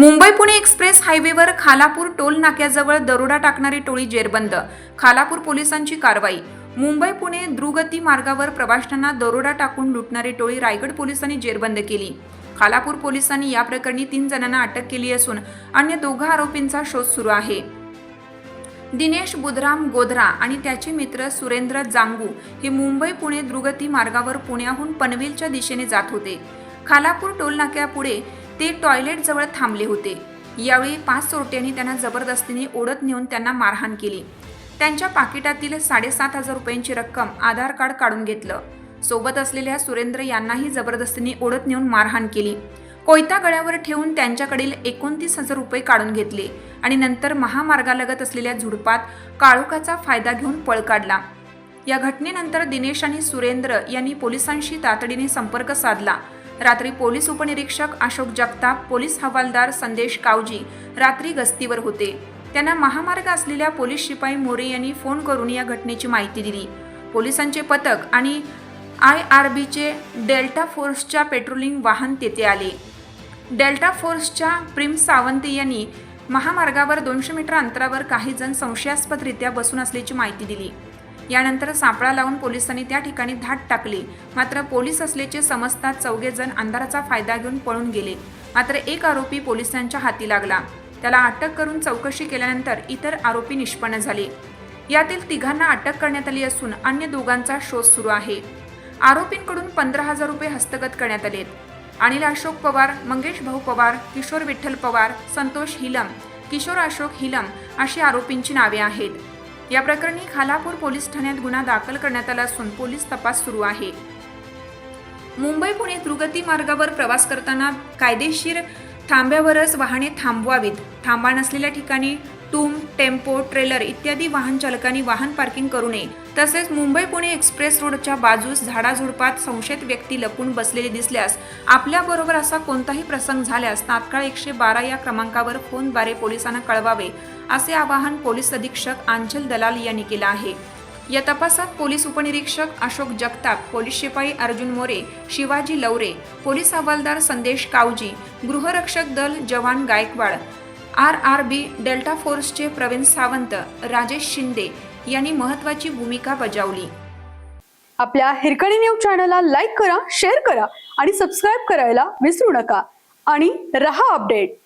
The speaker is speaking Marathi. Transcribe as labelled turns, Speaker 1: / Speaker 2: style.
Speaker 1: मुंबई पुणे एक्सप्रेस हायवेवर खालापूर टोल नाक्याजवळ दरोडा टाकणारी टोळी जेरबंद. खालापूर पोलिसांची कारवाई. मुंबई पुणे द्रुगती मार्गावर प्रवाशांना दरोडा टाकून लुटणारी टोळी रायगड पोलिसांनी जेरबंद केली. खालापूर पोलिसांनी या प्रकरणी तीन जणांना अटक केली असून अन्य दोघा आरोपींचा शोध सुरू आहे. दिनेश बुधराम गोधरा आणि त्याचे मित्र सुरेंद्र जांगू हे मुंबई पुणे द्रुगती मार्गावर पुण्याहून पनवेलच्या दिशेने जात होते. खालापूर टोलनाक्यापुढे ते टॉयलेट जवळ थांबले होते. यावेळी पाच चोरट्यांनी त्यांना जबरदस्तीने ओढत नेऊन त्यांना मारहाण केली. त्यांच्या पाकिटातील साडेसात हजार रुपयांची रक्कम आधार कार्ड काढून घेतलं. सोबत असलेल्या सुरेंद्र यांनाही जबरदस्तीने ओढत नेऊन मारहाण केली. कोयता गळ्यावर ठेवून त्यांच्याकडील एकोणतीस हजार रुपये काढून घेतले आणि नंतर महामार्गालगत असलेल्या झुडपात काळोखाचा फायदा घेऊन पळ काढला. या घटनेनंतर दिनेश आणि सुरेंद्र यांनी पोलिसांशी तातडीने संपर्क साधला. रात्री पोलीस उपनिरीक्षक अशोक जगताप पोलीस हवालदार संदेश कावजी रात्री गस्तीवर होते. त्यांना महामार्ग असलेल्या पोलीस शिपाई मोरे यांनी फोन करून या घटनेची माहिती दिली. पोलिसांचे पथक आणि आय आर बीचे डेल्टा फोर्सच्या पेट्रोलिंग वाहन तेथे आले. डेल्टा फोर्सच्या प्रिम सावंत यांनी महामार्गावर दोनशे मीटर अंतरावर काही जण संशयास्पदरित्या बसून असल्याची माहिती दिली. यानंतर सापळा लावून पोलिसांनी त्या ठिकाणी धाट टाकली. मात्र पोलीस असल्याचे समजतात चौघेजण अंधाराचा फायदा घेऊन पळून गेले. मात्र एक आरोपी पोलिसांच्या हाती लागला. त्याला अटक करून चौकशी केल्यानंतर इतर आरोपी निष्पन्न झाले. यातील तिघांना अटक करण्यात आली असून अन्य दोघांचा शोध सुरू आहे. आरोपींकडून पंधरा हजार रुपये हस्तगत करण्यात आलेत. अनिल अशोक पवार मंगेश भाऊ पवार किशोर विठ्ठल पवार संतोष हिलम किशोर अशोक हिलम अशी आरोपींची नावे आहेत. या प्रकरणी खालापूर पोलीस ठाण्यात गुन्हा दाखल करण्यात आला असून पोलीस तपास सुरू आहे. मुंबई पुणे द्रुगती मार्गावर प्रवास करताना कायदेशीर थांब्यावरच वाहने थांबवावीत. थांबा नसलेल्या ठिकाणी टूम टेम्पो ट्रेलर इत्यादी वाहन चालकांनी वाहन पार्किंग करू नये. तसेच मुंबई पुणे एक्सप्रेस रोडच्या बाजूस झाडाझुडपात संशयित व्यक्ती लपून बसलेली दिसल्यास आपल्याबरोबर असा कोणताही प्रसंग झाल्यास तात्काळ एकशे बारा या क्रमांकावर फोनद्वारे पोलिसांना कळवावे असे आवाहन पोलीस अधीक्षक आंचल दलाल यांनी केलं आहे. या तपासात पोलीस उपनिरीक्षक अशोक जगताप पोलीस शिपाई अर्जुन मोरे शिवाजी लवरे पोलीस हवालदार संदेश कावजी गृहरक्षक दल जवान Gaikwad R R B delta फोर्सचे प्रवीण सावंत राजेश शिंदे यांनी महत्त्वाची भूमिका बजावली.
Speaker 2: आपल्या हिरकणी न्यूज चॅनलला लाईक करा शेअर करा आणि सबस्क्राईब करायला विसरू नका. आणि रहा अपडेट.